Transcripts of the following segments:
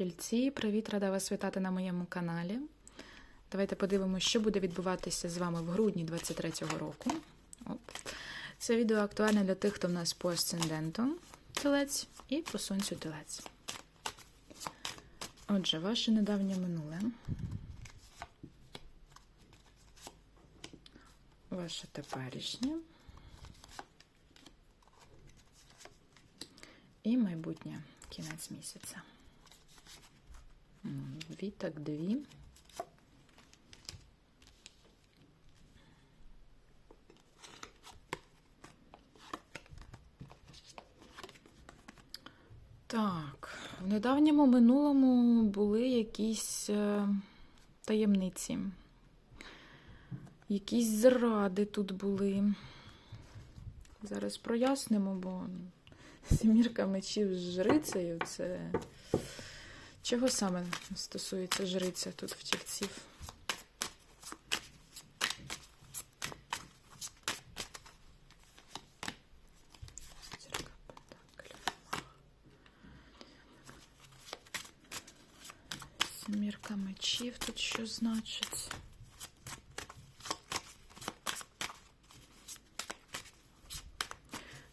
Тільці, привіт, рада вас вітати на моєму каналі. Давайте подивимося, що буде відбуватися з вами в грудні 23-го року. Оп. Це відео актуальне для тих, хто в нас по асценденту телець і по сонцю телець. Отже, ваше недавнє минуле. Ваше теперішнє. І майбутнє кінець місяця. Дві, так, дві. Так, в недавньому минулому були якісь е, таємниці. Якісь зради тут були. Зараз прояснимо, бо сімірка мечів з жрицею це. Чого саме стосується жриця тут в тільців? Зірка пентаклів. Сімірка мечів тут що значить?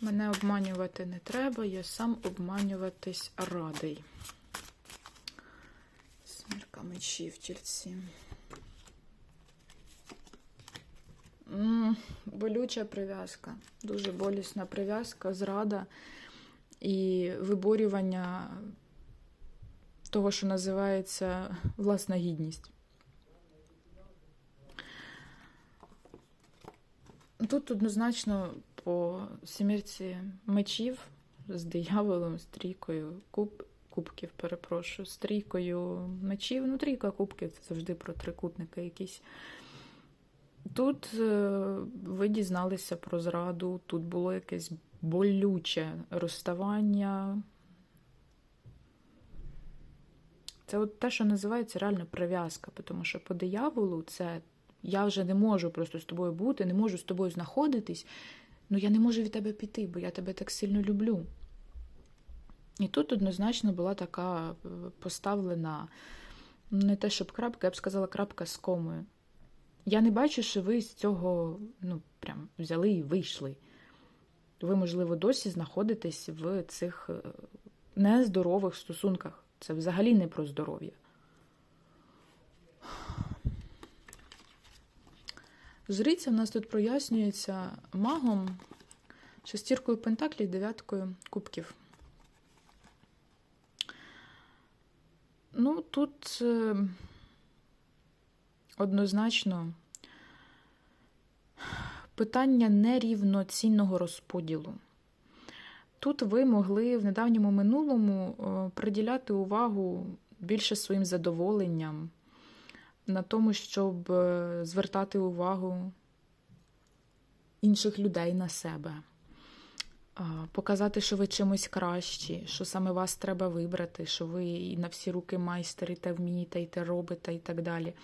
Мене обманювати не треба, я сам обманюватись радий. Смірка мечів тільці. Болюча прив'язка. Дуже болісна прив'язка, зрада і виборювання того, що називається власна гідність. Тут однозначно по сімірці мечів з дияволом, з трійкою куб, кубків, перепрошую, з трійкою мечів. Ну, трійка кубків це завжди про трикутники якісь. Тут е, ви дізналися про зраду, тут було якесь болюче розставання. Це от те, що називається реально прив'язка, тому що по дияволу це я вже не можу просто з тобою бути, не можу з тобою знаходитись, ну я не можу від тебе піти, бо я тебе так сильно люблю. І тут однозначно була така е, поставлена не те, щоб крапка, я б сказала, крапка з комою. Я не бачу, що ви з цього ну, прям взяли і вийшли. Ви, можливо, досі знаходитесь в цих е, нездорових стосунках. Це взагалі не про здоров'я. Жриця в нас тут прояснюється магом, шестіркою пентаклів, дев'яткою кубків. Ну, тут е, однозначно питання нерівноцінного розподілу. Тут ви могли в недавньому минулому е, приділяти увагу більше своїм задоволенням, на тому, щоб е, звертати увагу інших людей на себе, показати, що ви чимось кращі, що саме вас треба вибрати, що ви і на всі руки майстер, і те вмієте, і те робите, і так далі.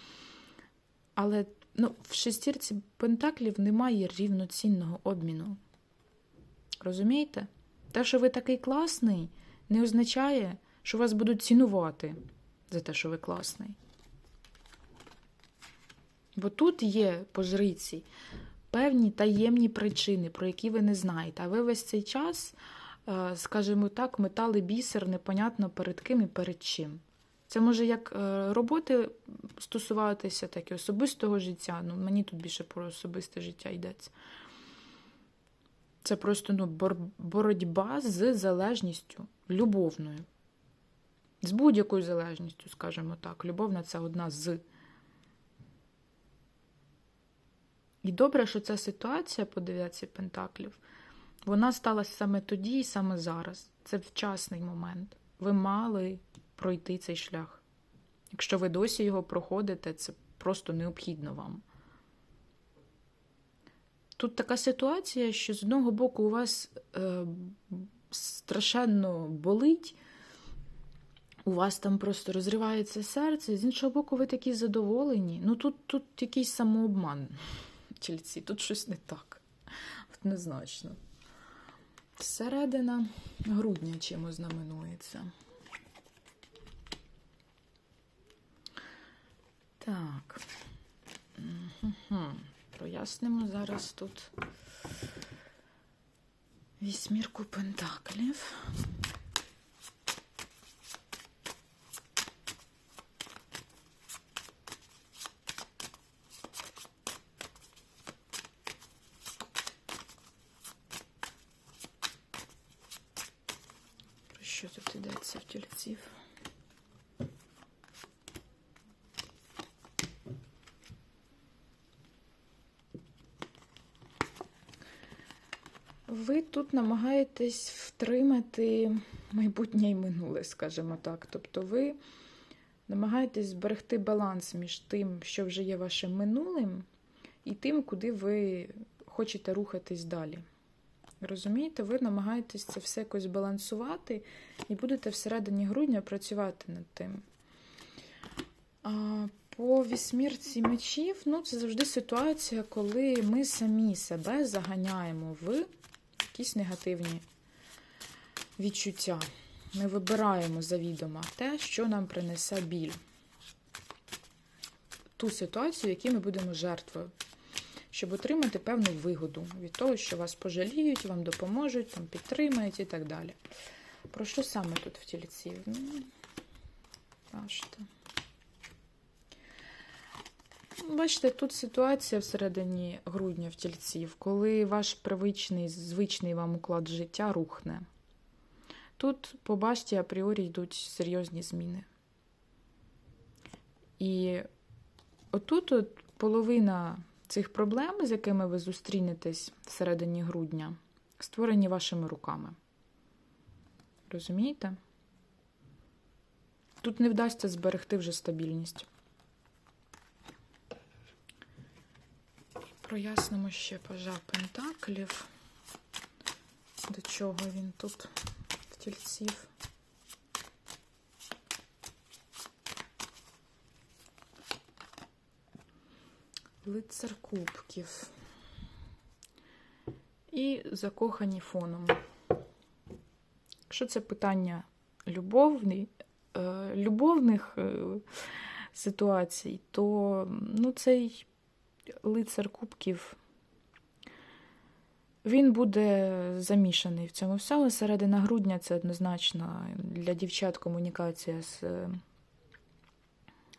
Але ну, в шестірці пентаклів немає рівноцінного обміну. Розумієте? Те, що ви такий класний, не означає, що вас будуть цінувати за те, що ви класний. Бо тут є по жриці певні таємні причини, про які ви не знаєте. А ви весь цей час, е, скажімо так, метали бісер непонятно перед ким і перед чим. Це може як е, роботи стосуватися, так і особистого життя. Ну, мені тут більше про особисте життя йдеться. Це просто ну, боротьба з залежністю любовною. З будь-якою залежністю, скажімо так. Любовна це одна з. І добре, що ця ситуація по дев'ятці пентаклів, вона сталася саме тоді і саме зараз. Це вчасний момент. Ви мали пройти цей шлях. Якщо ви досі його проходите, це просто необхідно вам. Тут така ситуація, що з одного боку у вас е, страшенно болить, у вас там просто розривається серце, з іншого боку, ви такі задоволені. Ну тут, тут якийсь самообман тільці. Тут щось не так. Однозначно. Середина грудня чимось знаменується. Так. Угу. Прояснимо зараз тут вісьмірку пентаклів. Ви тут намагаєтесь втримати майбутнє і минуле, скажімо так. Тобто ви намагаєтесь зберегти баланс між тим, що вже є вашим минулим, і тим, куди ви хочете рухатись далі. Розумієте, ви намагаєтесь це все якось балансувати і будете всередині грудня працювати над тим. А по вісьмірці мечів, ну, це завжди ситуація, коли ми самі себе заганяємо в якісь негативні відчуття. Ми вибираємо завідомо те, що нам принесе біль. Ту ситуацію, в якій ми будемо жертвою, щоб отримати певну вигоду від того, що вас пожаліють, вам допоможуть, там, підтримають і так далі. Про що саме тут в тільці? Ну, бачите. Бачите, тут ситуація всередині грудня в тільців, коли ваш привичний, звичний вам уклад життя рухне. Тут, побачте, апріорі йдуть серйозні зміни. І отут от половина цих проблем, з якими ви зустрінетесь всередині грудня, створені вашими руками. Розумієте? Тут не вдасться зберегти вже стабільність. Прояснимо ще пажа пентаклів. До чого він тут в тільців. Лицар кубків. І закохані фоном. Якщо це питання любовний, е, любовних е, ситуацій, то ну, цей лицар кубків, він буде замішаний в цьому всьому. Середина грудня це однозначно для дівчат комунікація з е,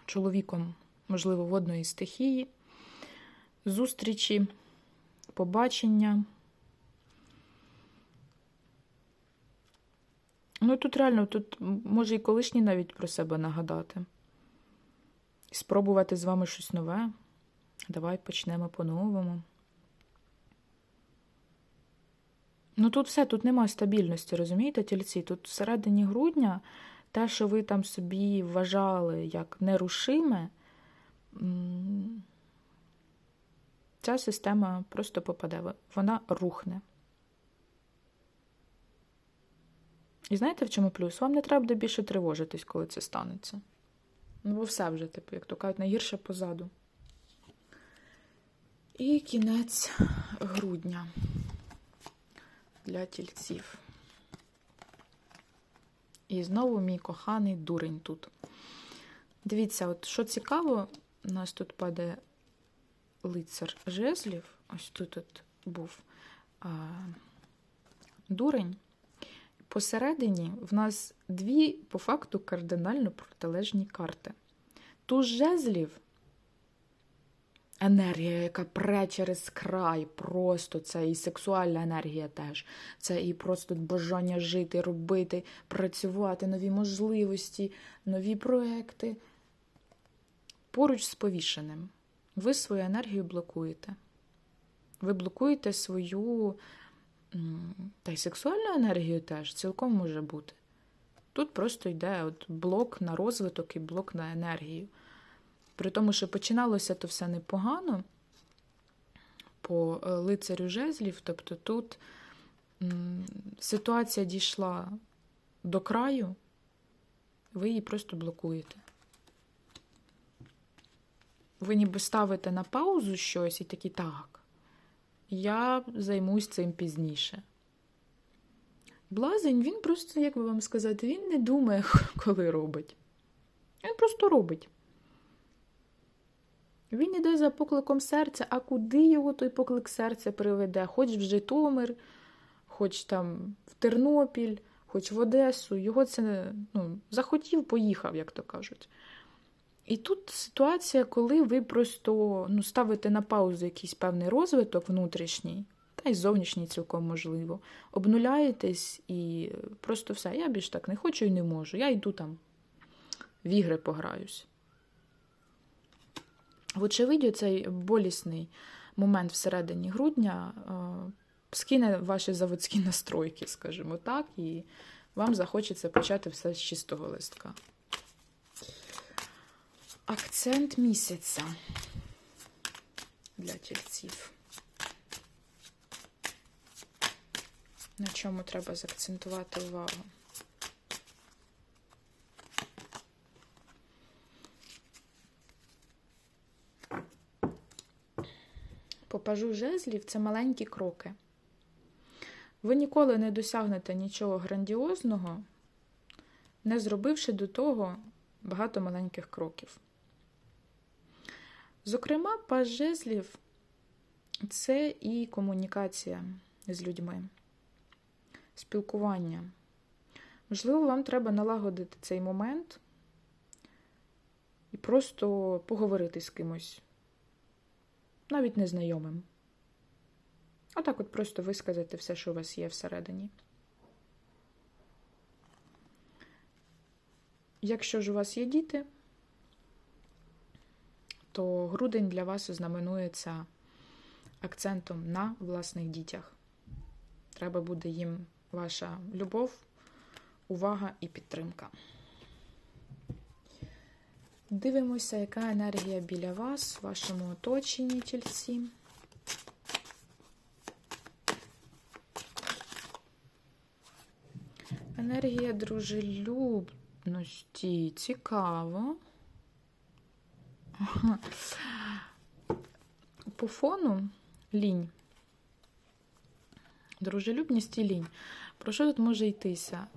чоловіком, можливо, водної стихії, зустрічі, побачення. Ну, тут реально, тут може і колишній навіть про себе нагадати. Спробувати з вами щось нове. Давай почнемо по-новому. Ну, тут все, тут немає стабільності, розумієте, тільці? Тут всередині грудня те, що ви там собі вважали як нерушиме, ця система просто попаде, вона рухне. І знаєте, в чому плюс? Вам не треба буде більше тривожитись, коли це станеться. Ну, бо все вже, типу, як то кажуть, найгірше позаду. І кінець грудня для тільців. І знову мій коханий дурень тут. Дивіться, от що цікаво, у нас тут падає лицар жезлів. Ось тут от був а, дурень. Посередині в нас дві, по факту, кардинально протилежні карти. Туз жезлів енергія, яка пре через край, просто це і сексуальна енергія теж. Це і просто бажання жити, робити, працювати, нові можливості, нові проекти. Поруч з повішеним. Ви свою енергію блокуєте. Ви блокуєте свою та й сексуальну енергію теж цілком може бути. Тут просто йде от блок на розвиток і блок на енергію. При тому, що починалося то все непогано по е, лицарю жезлів, тобто тут ситуація дійшла до краю, ви її просто блокуєте. Ви ніби ставите на паузу щось і такі так, я займусь цим пізніше. Блазень, він просто, як би вам сказати, він не думає, коли робить. Він просто робить. Він іде за покликом серця, а куди його той поклик серця приведе? Хоч в Житомир, хоч там в Тернопіль, хоч в Одесу. Його це ну, захотів, поїхав, як то кажуть. І тут ситуація, коли ви просто ну, ставите на паузу якийсь певний розвиток внутрішній, та й зовнішній цілком можливо, обнуляєтесь і просто все. Я більш так не хочу і не можу. Я йду там в ігри пограюсь. Вочевидь, цей болісний момент всередині грудня е, скине ваші заводські настройки, скажімо так, і вам захочеться почати все з чистого листка. Акцент місяця для тільців. На чому треба заакцентувати увагу? Попажу жезлів це маленькі кроки. Ви ніколи не досягнете нічого грандіозного, не зробивши до того багато маленьких кроків. Зокрема, паж жезлів це і комунікація з людьми, спілкування. Можливо, вам треба налагодити цей момент і просто поговорити з кимось, навіть незнайомим. Отак от просто висказати все, що у вас є всередині. Якщо ж у вас є діти, то грудень для вас знаменується акцентом на власних дітях. Треба буде їм ваша любов, увага і підтримка. Дивимося, яка енергія біля вас, в вашому оточенні тільці. Енергія дружелюбності. Цікаво. По фону лінь. Дружелюбність і лінь. Про що тут може йтися?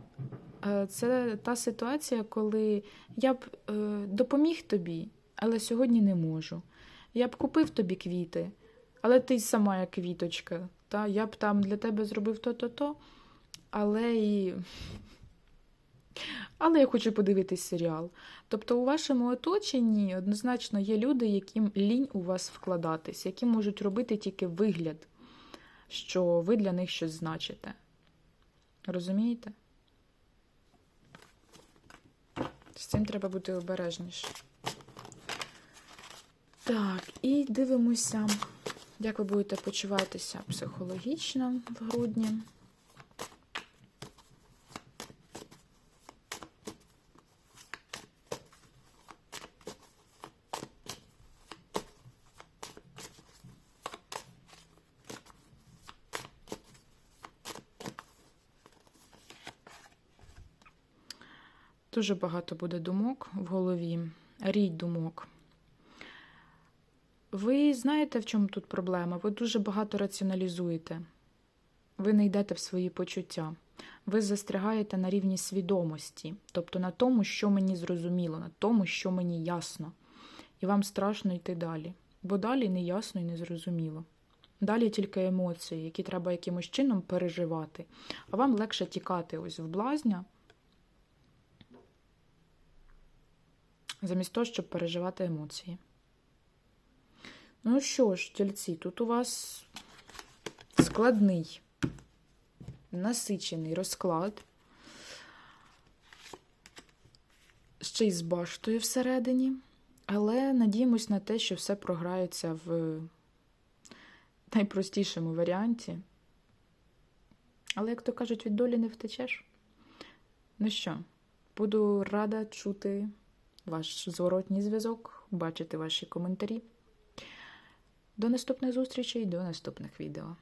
Е, Це та ситуація, коли я б е, допоміг тобі, але сьогодні не можу. Я б купив тобі квіти, але ти сама як квіточка. Та? Я б там для тебе зробив то-то-то, але і. Але я хочу подивитись серіал. Тобто у вашому оточенні однозначно є люди, яким лінь у вас вкладатись, які можуть робити тільки вигляд, що ви для них щось значите. Розумієте? З цим треба бути обережніше. Так, і дивимося, як ви будете почуватися психологічно в грудні. Дуже багато буде думок в голові, рій думок. Ви знаєте, в чому тут проблема? Ви дуже багато раціоналізуєте. Ви не йдете в свої почуття. Ви застрягаєте на рівні свідомості, тобто на тому, що мені зрозуміло, на тому, що мені ясно. І вам страшно йти далі. Бо далі не ясно і не зрозуміло. Далі тільки емоції, які треба якимось чином переживати. А вам легше тікати ось в блазня. Замість того, щоб переживати емоції. Ну що ж, тільці, тут у вас складний, насичений розклад. Ще й з баштою всередині, але надіємось на те, що все програється в найпростішому варіанті. Але, як то кажуть, від долі не втечеш. Ну що, буду рада чути ваш зворотній зв'язок, бачити ваші коментарі. До наступних зустрічей, до наступних відео.